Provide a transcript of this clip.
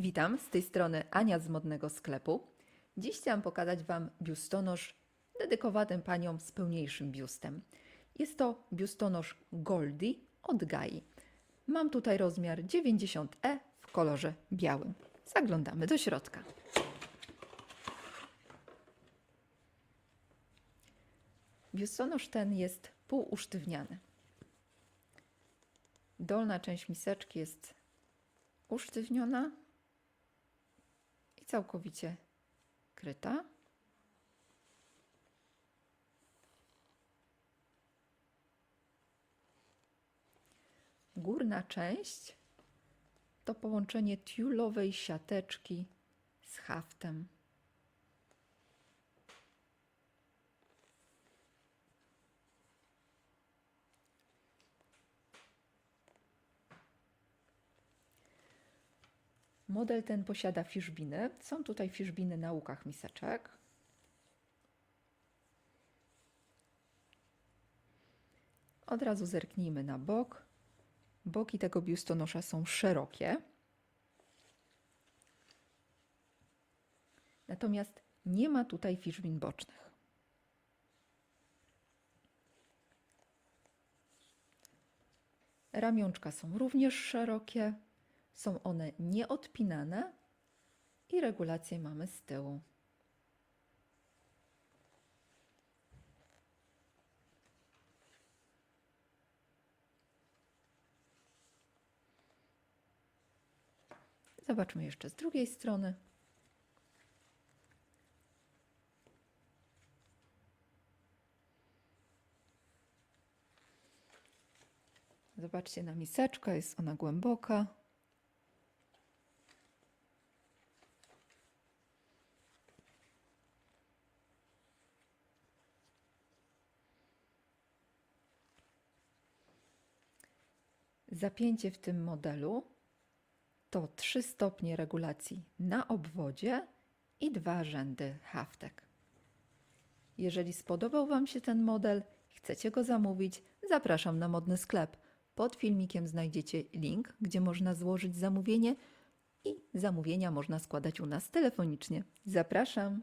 Witam, z tej strony Ania z modnego sklepu. Dziś chciałam pokazać Wam biustonosz dedykowany paniom z pełniejszym biustem. Jest to biustonosz Goldie od Gai. Mam tutaj rozmiar 90E w kolorze białym. Zaglądamy do środka. Biustonosz ten jest półusztywniany. Dolna część miseczki jest usztywniona całkowicie kryta. Górna część to połączenie tiulowej siateczki z haftem. Model ten posiada fiszbiny. Są tutaj fiszbiny na łukach miseczek. Od razu zerknijmy na bok. Boki tego biustonosza są szerokie. Natomiast nie ma tutaj fiszbin bocznych. Ramionczka są również szerokie. Są one nieodpinane i regulację mamy z tyłu. Zobaczmy jeszcze z drugiej strony. Zobaczcie na miseczkę, jest ona głęboka. Zapięcie w tym modelu to 3 stopnie regulacji na obwodzie i dwa rzędy haftek. Jeżeli spodobał Wam się ten model, chcecie go zamówić, zapraszam na modny sklep. Pod filmikiem znajdziecie link, gdzie można złożyć zamówienie i zamówienia można składać u nas telefonicznie. Zapraszam!